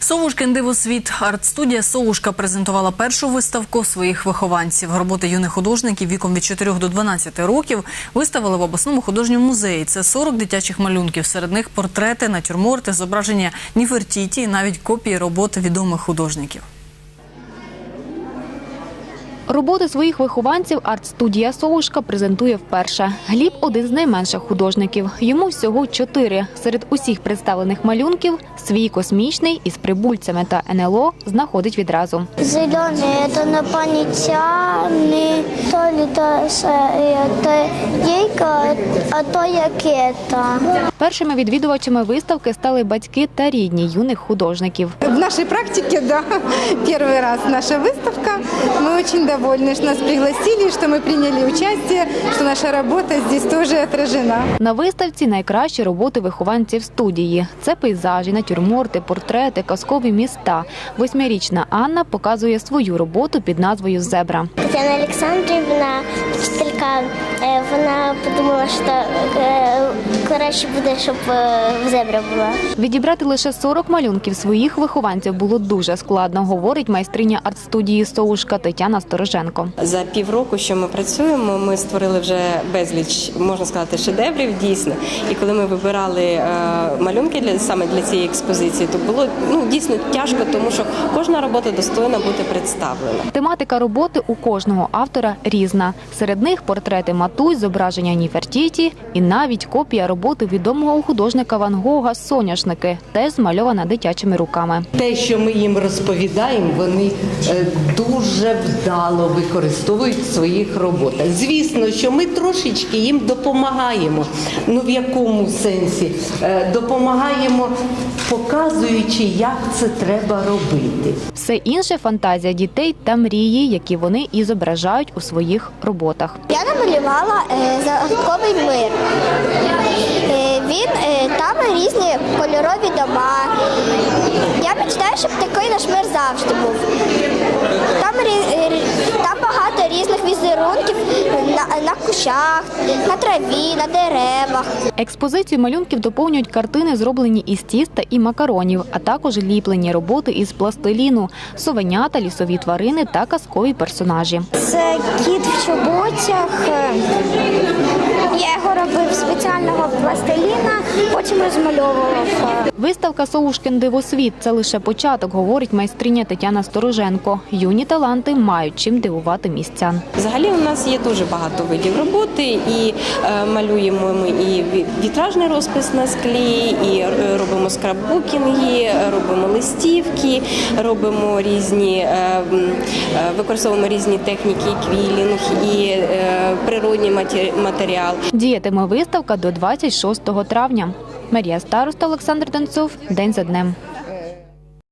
Совушкин дивосвіт арт-студія Совушка презентувала першу виставку своїх вихованців. Роботи юних художників віком від 4 до 12 років виставили в обласному художньому музеї. Це 40 дитячих малюнків. Серед них портрети, натюрморти, зображення Ніфертіті і навіть копії роботи відомих художників. Роботи своїх вихованців арт-студія Солушка презентує вперше. Гліб – один з найменших художників. Йому всього чотири. Серед усіх представлених малюнків свій космічний із прибульцями та НЛО знаходить відразу. Зелений – це не ли то, это ейка, а то якета. Першими відвідувачами виставки стали батьки та рідні юних художників. В нашей практике, да, первый раз наша выставка. Мы очень довольны, что нас пригласили, что мы приняли участие, что наша работа здесь тоже отражена. На виставці найкращі роботи вихованців студії. Це пейзажі, натюрморти, портрети, казкові міста. Восьмирічна Анна показує свою роботу під назвою «Зебра». Тетяна Олександрівна, вчителька, е, вона подумала, що е, краще буде, щоб е, зебра була. Відібрати лише 40 малюнків своїх вихованців було дуже складно, говорить майстриня арт-студії «Соушка» Тетяна Стороженко. За півроку, що ми працюємо, ми створили вже безліч, можна сказати, шедеврів дійсно. І коли ми вибирали е, малюнки для саме для цієї експозиції, то було ну дійсно тяжко, тому що кожна робота достойна бути представлена. Тематика роботи у кожного автора різна. Серед них портрети Матуй, зображення Ніфертіті і навіть копія роботи відомого художника Ван Гога «Соняшники», теж змальована дитячими руками. Те, що ми їм розповідаємо, вони е, дуже вдало використовують в своїх роботах. Звісно, що ми трошечки їм допомагаємо. Ну в якому сенсі? Е, Допомагаємо, показуючи, як це треба робити. Все інше фантазія дітей та мрії, які вони і зображають у своїх роботах. Я намалювала е, загадковий мир. Він е, там різні кольорові дома. Я мечтаю, щоб такий наш мир завжди був. Там, там багато різних візерунків на, на кущах, на траві, на деревах. Експозицію малюнків доповнюють картини, зроблені із тіста і макаронів, а також ліплені роботи із пластиліну, совенята, лісові тварини та казкові персонажі. Це кіт в чоботях. Я пластиліна, потім розмальовував. Виставка «Совушкин дивосвіт» – це лише початок, говорить майстриня Тетяна Стороженко. Юні таланти мають чим дивувати містян. Взагалі у нас є дуже багато видів роботи, і е, малюємо ми і ві- вітражний розпис на склі, і е, скраббукінги, робимо листівки, робимо різні, е, е, використовуємо різні техніки, квілінг і е, природній матеріал. Діятиме виставка до 26 травня. Марія Староста, Олександр Донцов. День за днем.